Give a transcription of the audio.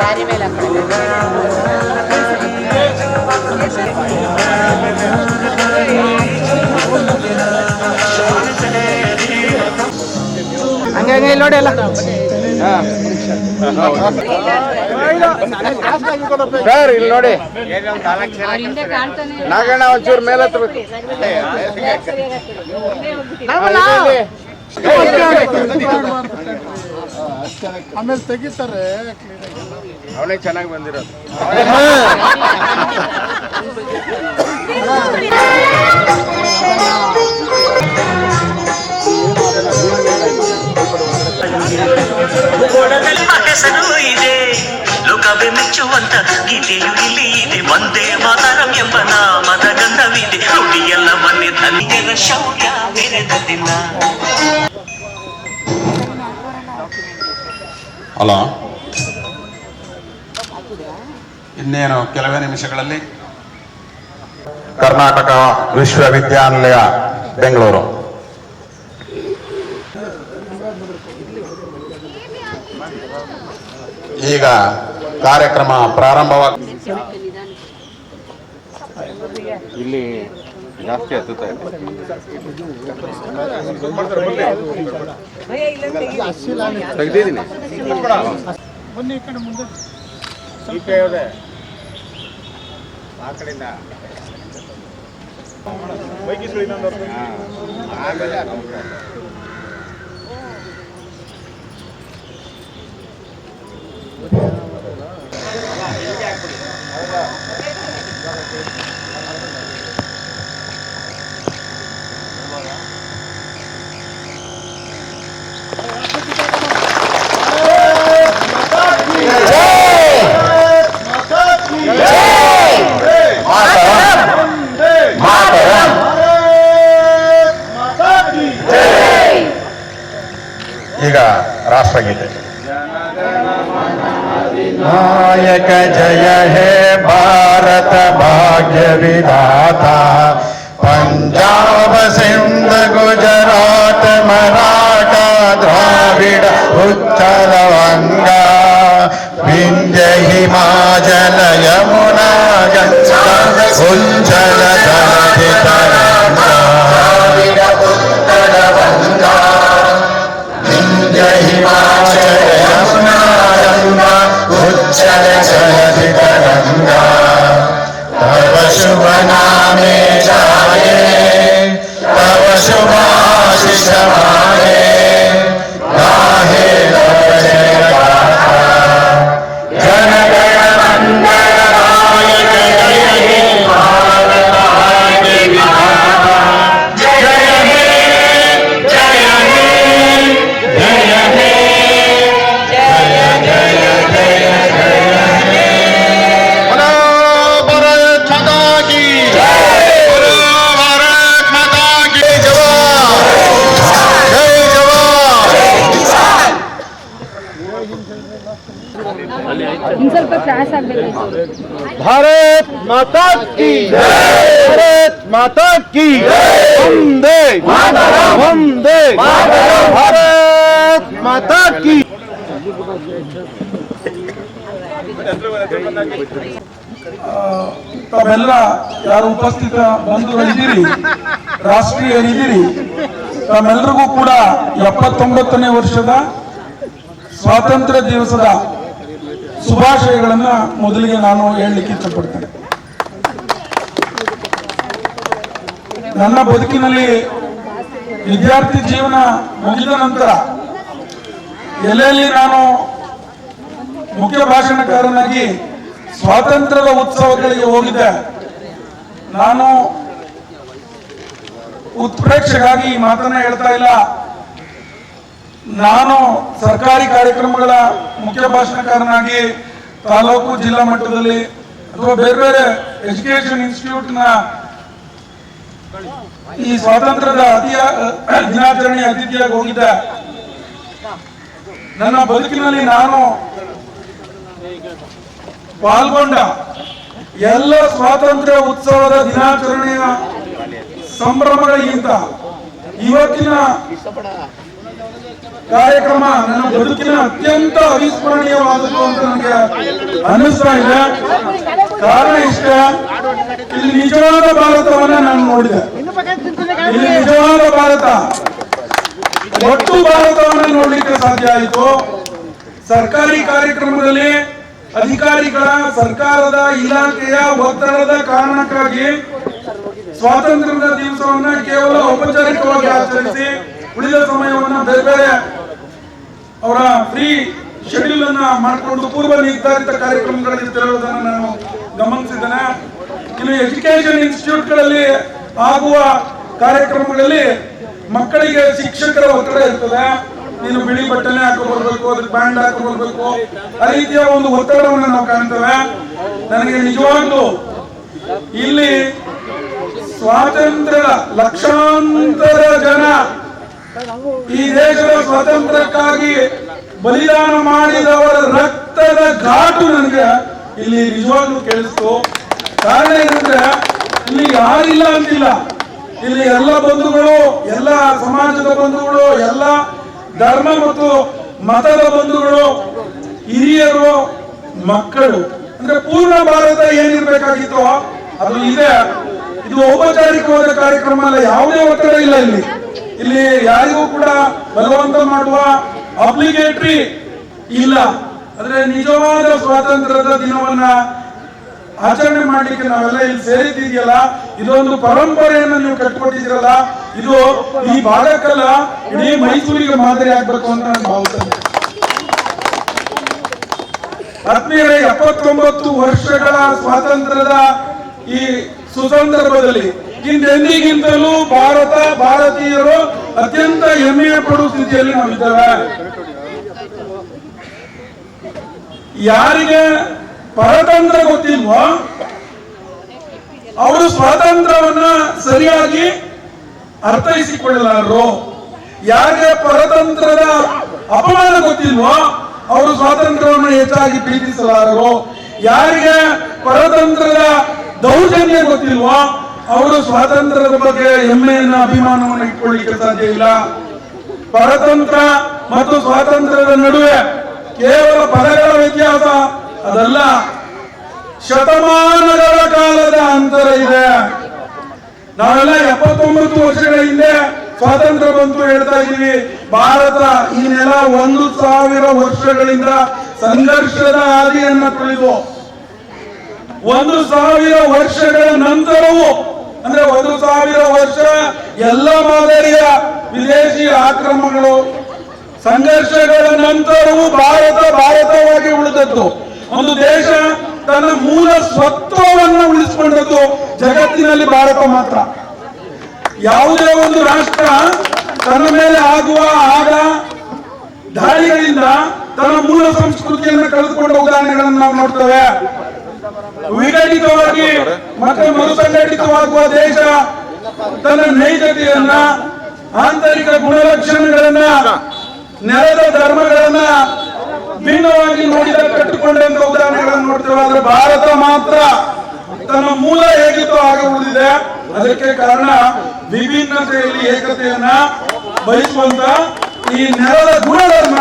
ದಾರಿ ಮೇಲೆ ಹಾಕ್ಕೊಳ್ಳಿ. ಹಂಗೆ ಹಂಗೆ ಇಲ್ಲಿ ನೋಡಿ ಎಲ್ಲ ಸರ್ ಇಲ್ಲಿ ನೋಡಿ. ನಾಗಣ್ಣ ಒಂಚೂರು ಮೇಲೆ ಹತ್ಬೇಕು. ಆಮೇಲೆ ತೆಗಿತಾರೆ. ಅವನೇ ಚೆನ್ನಾಗಿ ಬಂದಿರೋದು. ಮೆಚ್ಚುವಂತ ಗೀತೆಯು ಇಲ್ಲಿ ಇದೆ, ಒಂದೇ ಮಾತರಂ ಎಂಬ ನಾಮದ ಗಂಧವಿದೆ ನುಡಿಯೆಲ್ಲ ಮನೆ ಧನ್ಯರ ಶೌರ್ಯ ಬೆರೆದಿಲ್ಲ ಹಲೋ ಇನ್ನೇನು ಕೆಲವೇ ನಿಮಿಷಗಳಲ್ಲಿ? ಕರ್ನಾಟಕ ವಿಶ್ವವಿದ್ಯಾನಿಲಯ, ಬೆಂಗಳೂರು. ಈಗ ಕಾರ್ಯಕ್ರಮ ಪ್ರಾರಂಭವಾಗ ಇಲ್ಲಿ ಜಾಸ್ತಿ ಹತ್ತುತ್ತಾ ಇದೆ. ತೆಗ್ದಿದ್ದೀನಿ. ಬನ್ನಿ ಈ ಕಡೆ ಮುಂದೆ. ಈ ಕೈ ಹೋದೆ ಆ ಕಡೆಯಿಂದ. ಹಾ. ಆಮೇಲೆ जय हे भारत भाग्य विधा की ಆಗ್ಬೇಕಾಯ್ತು. ಭಾರತ್ ಮಾತಾ ಕಿ ಭಾರತ್ ಮಾತಾ ಕಿ ವಂದೇ ವಂದೇ ಭಾರತ್ ಮಾತಾ ಕಿ ತಾವೆಲ್ಲ ಯಾರು ಉಪಸ್ಥಿತ ಬಂಧುಗಳಿದ್ದೀರಿ ರಾಷ್ಟ್ರೀಯರಿದ್ದೀರಿ ತಮ್ಮೆಲ್ಲರಿಗೂ ಕೂಡ ಎಪ್ಪತ್ತೊಂಬತ್ತನೇ ವರ್ಷದ ಸ್ವಾತಂತ್ರ್ಯ ದಿವಸದ ಶುಭಾಶಯಗಳನ್ನ ಮೊದಲಿಗೆ ನಾನು ಹೇಳಲಿಕ್ಕೆ ಇಷ್ಟಪಡ್ತೇನೆ. ನನ್ನ ಬದುಕಿನಲ್ಲಿ ವಿದ್ಯಾರ್ಥಿ ಜೀವನ ಮುಗಿದ ನಂತರ ಎಲ್ಲೆಲ್ಲಿ ನಾನು ಮುಖ್ಯ ಭಾಷಣಕಾರನಾಗಿ ಸ್ವಾತಂತ್ರ್ಯದ ಉತ್ಸವಗಳಿಗೆ ಹೋಗಿದ್ದೆ, ನಾನು ಉತ್ಪ್ರೇಕ್ಷೆಗಾಗಿ ಮಾತನ್ನ ಹೇಳ್ತಾ ಇಲ್ಲ. ನಾನು ಸರ್ಕಾರಿ ಕಾರ್ಯಕ್ರಮಗಳ ಮುಖ್ಯ ಭಾಷಣಕಾರನಾಗಿ ತಾಲೂಕು ಜಿಲ್ಲಾ ಮಟ್ಟದಲ್ಲಿ ಅಥವಾ ಬೇರೆ ಬೇರೆ ಎಜುಕೇಶನ್ ಇನ್ಸ್ಟಿಟ್ಯೂಟ್ನ ಈ ಸ್ವಾತಂತ್ರ್ಯದ ಅತಿಯ ದಿನಾಚರಣೆ ಅತಿಥಿಯಾಗಿ ಹೋಗಿದ್ದೆ ನನ್ನ ಬದುಕಿನಲ್ಲಿ ನಾನು ಪಾಲ್ಗೊಂಡ ಎಲ್ಲ ಸ್ವಾತಂತ್ರ್ಯ ಉತ್ಸವದ ದಿನಾಚರಣೆಯ ಸಂಭ್ರಮಗಳಿಗಿಂತ ಇವತ್ತಿನ ಕಾರ್ಯಕ್ರಮ ನನ್ನ ಬದುಕಿನ ಅತ್ಯಂತ ಅವಿಸ್ಮರಣೀಯವಾದದ್ದು ಅಂತ ನನಗೆ ಅನ್ನಿಸ್ತಾ ಇದೆ. ಕಾರಣ ಇಷ್ಟ, ಇಲ್ಲಿ ನಿಜವಾದ ಭಾರತವನ್ನ ನಾನು ನೋಡಿದೆ. ಇಲ್ಲಿ ನಿಜವಾದ ಭಾರತ. ಒಟ್ಟು ಭಾರತವನ್ನ ನೋಡಲಿಕ್ಕೆ ಸಾಧ್ಯ ಆಯಿತು. ಸರ್ಕಾರಿ ಕಾರ್ಯಕ್ರಮದಲ್ಲಿ ಅಧಿಕಾರಿಗಳ, ಸರ್ಕಾರದ ಇಲಾಖೆಯ ಒತ್ತಡದ ಕಾರಣಕ್ಕಾಗಿ ಸ್ವಾತಂತ್ರ್ಯದ ದಿವಸವನ್ನ ಕೇವಲ ಔಪಚಾರಿಕವಾಗಿ ಆಚರಿಸಿ ಉಳಿದ ಸಮಯವನ್ನು ಬೇರೆ ಬೇರೆ ಅವರ ಫ್ರೀ ಶೆಡ್ಯೂಲ್ ಅನ್ನ ಮಾಡಿಕೊಂಡು ಪೂರ್ವ ನಿರ್ಧಾರಿತ ಕಾರ್ಯಕ್ರಮಗಳಲ್ಲಿ ತೆರಳುವುದನ್ನು ನಾನು ಗಮನಿಸಿದ್ದೇನೆ. ಇಲ್ಲಿ ಎಜುಕೇಶನ್ ಇನ್ಸ್ಟಿಟ್ಯೂಟ್ಗಳಲ್ಲಿ ಆಗುವ ಕಾರ್ಯಕ್ರಮಗಳಲ್ಲಿ ಮಕ್ಕಳಿಗೆ ಶಿಕ್ಷಕರ ಒತ್ತಡ ಇರ್ತದೆ. ನೀನು ಬಿಳಿ ಬಟ್ಟೆನೆ ಹಾಕೊಂಡ್ಬರ್ಬೇಕು ಬರ್ಬೇಕು ಅದಕ್ಕೆ ಬ್ಯಾಂಡ್ ಹಾಕೊಂಡ್ಬರ್ಬೇಕು ಬರ್ಬೇಕು ಆ ರೀತಿಯ ಒಂದು ಒತ್ತಡವನ್ನು ನಾವು ಕಾಣ್ತೇವೆ. ನನಗೆ ನಿಜವಾಗ್ಲೂ ಇಲ್ಲಿ ಸ್ವಾತಂತ್ರ್ಯ ಲಕ್ಷಾಂತರ ಜನ ಈ ದೇಶದ ಸ್ವಾತಂತ್ರ್ಯಕ್ಕಾಗಿ ಬಲಿದಾನ ಮಾಡಿದವರ ರಕ್ತದ ಘಾಟು ನನಗೆ ಇಲ್ಲಿ ನಿಜವಾಗ್ಲೂ ಕೇಳಿಸ್ತು. ಕಾರಣ ಏನಂದ್ರೆ, ಇಲ್ಲಿ ಯಾರಿಲ್ಲ ಅಂತಿಲ್ಲ. ಇಲ್ಲಿ ಎಲ್ಲ ಬಂಧುಗಳು, ಎಲ್ಲ ಸಮಾಜದ ಬಂಧುಗಳು, ಎಲ್ಲ ಧರ್ಮ ಮತ್ತು ಮತದ ಬಂಧುಗಳು, ಹಿರಿಯರು, ಮಕ್ಕಳು. ಅಂದ್ರೆ ಪೂರ್ಣ ಭಾರತ ಏನಿರ್ಬೇಕಾಗಿತ್ತು ಅದು ಇದೆ. ಇದು ಔಪಚಾರಿಕವಾದ ಕಾರ್ಯಕ್ರಮ ಅಲ್ಲ, ಯಾವುದೇ ಒತ್ತಡ ಇಲ್ಲ ಇಲ್ಲಿ. ಇಲ್ಲಿ ಯಾರಿಗೂ ಕೂಡ ಬಲವಂತ ಮಾಡುವ ಅಪ್ಲಿಕೇಟ್ರಿ ಇಲ್ಲ. ಆದ್ರೆ ನಿಜವಾದ ಸ್ವಾತಂತ್ರ್ಯದ ದಿನವನ್ನ ಆಚರಣೆ ಮಾಡ್ಲಿಕ್ಕೆ ನಾವೆಲ್ಲ ಇಲ್ಲಿ ಸೇರಿದ್ದೀಯಲ್ಲ ಇದೊಂದು ಪರಂಪರೆಯನ್ನು ನೀವು ಕಟ್ಕೊಟ್ಟಿದ್ದೀರಲ್ಲ, ಇದು ಈ ಭಾಗಕ್ಕಲ್ಲ ಇಡೀ ಮೈಸೂರಿಗೆ ಮಾದರಿ ಆಗ್ಬೇಕು ಅಂತ ನಾನು ಭಾವಿಸ್ತೇನೆ. ಆತ್ಮೀಯರೇ, ಎಪ್ಪತ್ತೊಂಬತ್ತು ವರ್ಷಗಳ ಸ್ವಾತಂತ್ರ್ಯದ ಈ ಸುಸಂದರ್ಭದಲ್ಲಿ ಹಿಂದೆಂದಿಗಿಂತಲೂ ಭಾರತ ಭಾರತೀಯರು ಅತ್ಯಂತ ಹೆಮ್ಮೆಯ ಪಡುವ ಸ್ಥಿತಿಯಲ್ಲಿ ನಾವಿದ್ದೇವೆ ಯಾರಿಗೆ ಪರತಂತ್ರ ಗೊತ್ತಿಲ್ವೋ, ಅವರು ಸ್ವಾತಂತ್ರ್ಯವನ್ನ ಸರಿಯಾಗಿ ಅರ್ಥೈಸಿಕೊಳ್ಳಲಾರರು. ಯಾರಿಗೆ ಪರತಂತ್ರದ ಅಪಮಾನ ಗೊತ್ತಿಲ್ವೋ, ಅವರು ಸ್ವಾತಂತ್ರ್ಯವನ್ನು ಹೆಚ್ಚಾಗಿ ಪ್ರೀತಿಸಲಾರರು. ಯಾರಿಗೆ ಪರತಂತ್ರದ ದೌರ್ಜನ್ಯ ಗೊತ್ತಿಲ್ವೋ ಅವರು ಸ್ವಾತಂತ್ರ್ಯದ ಬಗ್ಗೆ ಹೆಮ್ಮೆಯನ್ನ, ಅಭಿಮಾನವನ್ನು ಇಟ್ಕೊಳ್ಳಿಕ್ಕೆ ಸಾಧ್ಯ ಇಲ್ಲ. ಪರತಂತ್ರ ಮತ್ತು ಸ್ವಾತಂತ್ರ್ಯದ ನಡುವೆ ಕೇವಲ ಪದಗಳ ವ್ಯತ್ಯಾಸ ಅದಲ್ಲ. ಶತಮಾನಗಳ ಕಾಲದ ಅಂತರ ಇದೆ. ನಾವೆಲ್ಲ ಎಪ್ಪತ್ತೊಂಬತ್ತು ವರ್ಷಗಳ ಹಿಂದೆ ಸ್ವಾತಂತ್ರ್ಯ ಬಂತು ಹೇಳ್ತಾ ಇದೀವಿ ಭಾರತ ಈ ನೆಲ ಒಂದು ಸಾವಿರ ವರ್ಷಗಳಿಂದ ಸಂಘರ್ಷದ ಹಾದಿಯನ್ನ ತುಳಿದು, ಒಂದು ಸಾವಿರ ವರ್ಷಗಳ ನಂತರವೂ ಅಂದ್ರೆ ಒಂದು ಸಾವಿರ ವರ್ಷ ಎಲ್ಲ ಮಾದರಿಯ ವಿದೇಶಿ ಆಕ್ರಮಣಗಳು ಸಂಘರ್ಷಗಳ ನಂತರವೂ ಭಾರತ ಭಾರತವಾಗಿ ಉಳಿದದ್ದು. ಒಂದು ದೇಶ ತನ್ನ ಮೂಲ ಸ್ವತ್ವವನ್ನು ಉಳಿಸಿಕೊಂಡದ್ದು ಜಗತ್ತಿನಲ್ಲಿ ಭಾರತ ಮಾತ್ರ. ಯಾವುದೇ ಒಂದು ರಾಷ್ಟ್ರ ತನ್ನ ಮೇಲೆ ಆಗುವ ಆಗ ದಾಳಿಗಳಿಂದ ತನ್ನ ಮೂಲ ಸಂಸ್ಕೃತಿಯನ್ನು ಕಳೆದುಕೊಂಡ ಉದಾಹರಣೆಗಳನ್ನು ನಾವು ನೋಡ್ತೇವೆ. ವಿಘಟಿತವಾಗಿ ಮತ್ತೆ ಮರುಸಂಘಟಿತವಾಗುವ ದೇಶ ತನ್ನ ನೈಜತೆಯನ್ನ, ಆಂತರಿಕ ಗುಣಲಕ್ಷಣಗಳನ್ನ, ನೆಲದ ಧರ್ಮಗಳನ್ನ ಭಿನ್ನವಾಗಿ ನೋಡಿದ ಕಟ್ಟಿಕೊಂಡಂತ ಉದಾಹರಣೆಗಳನ್ನು ನೋಡ್ತೇವೆ ಆದ್ರೆ ಭಾರತ ಮಾತ್ರ ತನ್ನ ಮೂಲ ಹೇಗಿತ್ತು ಹಾಗೆ ಉಳಿದಿದೆ. ಅದಕ್ಕೆ ಕಾರಣ ವಿಭಿನ್ನತೆಯಲ್ಲಿ ಏಕತೆಯನ್ನ ಬಯಸುವಂತ ಈ ನೆಲದ ಗುಣಧರ್ಮ.